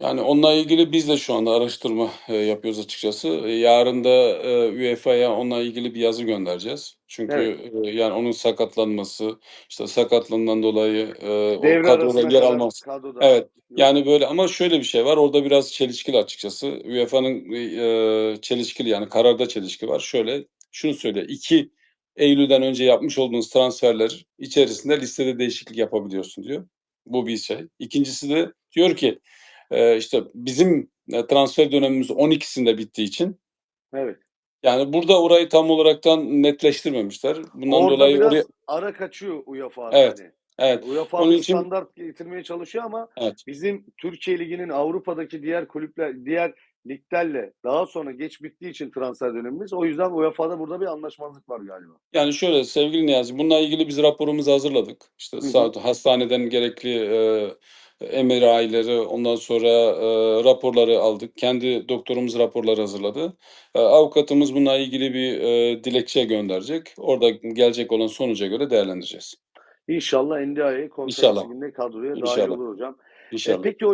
Yani onunla ilgili biz de şu anda araştırma e, yapıyoruz açıkçası. E, Yarın da e, UEFA'ya onunla ilgili bir yazı göndereceğiz. Çünkü Evet. e, yani onun sakatlanması, işte sakatlığından dolayı e, o Devre kadroda arasına yer kadar alması. kadroda Evet. Yani böyle ama şöyle bir şey var. Orada biraz çelişkili açıkçası. UEFA'nın e, çelişkili yani kararda çelişki var. Şöyle şunu söylüyor. 2 Eylül'den önce yapmış olduğunuz transferler içerisinde listede değişiklik yapabiliyorsun diyor. Bu bir şey. İkincisi de diyor ki e, işte bizim e, transfer dönemimiz 12'sinde bittiği için Evet. yani burada orayı tam olaraktan netleştirmemişler. Bundan Orada dolayı biraz oraya ara kaçıyor UEFA Evet. yani. evet UEFA Onun için- standart getirmeye çalışıyor ama evet bizim Türkiye Ligi'nin Avrupa'daki diğer kulüpler, diğer liglerle daha sonra geç bittiği için transfer dönemimiz. O yüzden UEFA'da burada bir anlaşmazlık var galiba. Yani şöyle sevgili Niyazi, bununla ilgili biz raporumuzu hazırladık. İşte Hı hı. hastaneden gerekli e, ayları, ondan sonra e, raporları aldık. Kendi doktorumuz raporları hazırladı. E, avukatımız bununla ilgili bir e, dilekçe gönderecek. Orada gelecek olan sonuca göre değerlendireceğiz. İnşallah NDI'ye konferans İnşallah. liginde kadroya dahil İnşallah. olur hocam. E, İnşallah. peki